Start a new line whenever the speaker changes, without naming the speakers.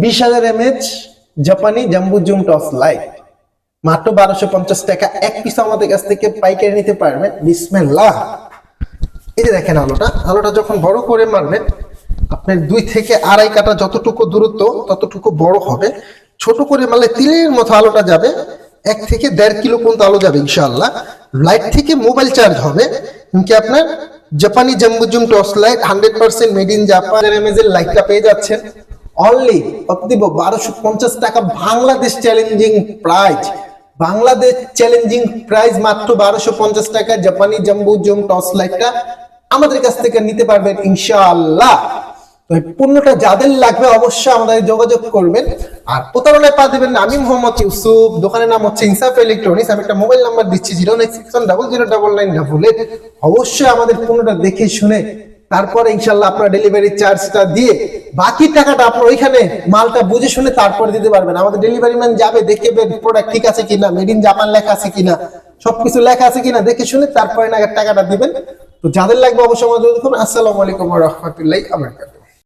বিশ হাজার এমএচ জাপানি জাম্বু জুম টস লাইট মাত্র বারোশো পঞ্চাশ টাকা, এক পিস আমাদের কাছ থেকে পাইকারি নিতে পারবেন। বিসমেল্লাহ। এই যে দেখেন আলোটা। আলোটা যখন বড় করে মারবেন, আপনার দুই থেকে আড়াই কাটা যতটুকু দূরত্ব, ততটুকু বড় হবে। ছোট করে মারলে তিলের মতো আলোটা যাবে। এক থেকে দেড় কিলো পর্যন্ত আলো যাবে ইনশাআল্লাহ। লাইট থেকে মোবাইল চার্জ হবে। কি আপনার জাপানি জাম্বুজুম torch light hundred percent made in Japan এর লাইটটা পেয়ে যাচ্ছেন অনলি কত দিব বারোশো পঞ্চাশ টাকা Bangladesh challenging prize Bangladesh challenging prize মাত্র বারোশো পঞ্চাশ টাকা জাপানি জাম্বু জুম টস লাইটটা আমাদের কাছ থেকে নিতে পারবেন ইনশাআল্লাহ। তো পণ্যটা যাদের লাগবে অবশ্যই আমাদের যোগাযোগ করবেন। আর প্রতারণায় পা দেবেন আমি মোহাম্মদ ইউসুফ, দোকানের নাম হচ্ছে ইনসাফ ইলেকট্রনিক্স, আমি একটা মোবাইল নাম্বার দিচ্ছি zero nine six one double zero double nine double eight অবশ্যই আমাদের পণ্যটা দেখে শুনে তারপরে ইনশাল্লাহ আপনার ডেলিভারি চার্জটা দিয়ে বাকি টাকাটা আপনার ওইখানে মালটা বুঝে শুনে তারপরে দিতে পারবেন। আমাদের ডেলিভারি ম্যান যাবে, দেখে প্রোডাক্ট ঠিক আছে কিনা মেড ইন জাপান লেখা আছে কিনা, সবকিছু লেখা আছে কিনা, দেখে শুনে তারপরে টাকাটা দিবেন। তো যাদের লাগবে অবশ্যই আমাদের আসসালামু আলাইকুম রহমতুল্লাহ আবরাকাত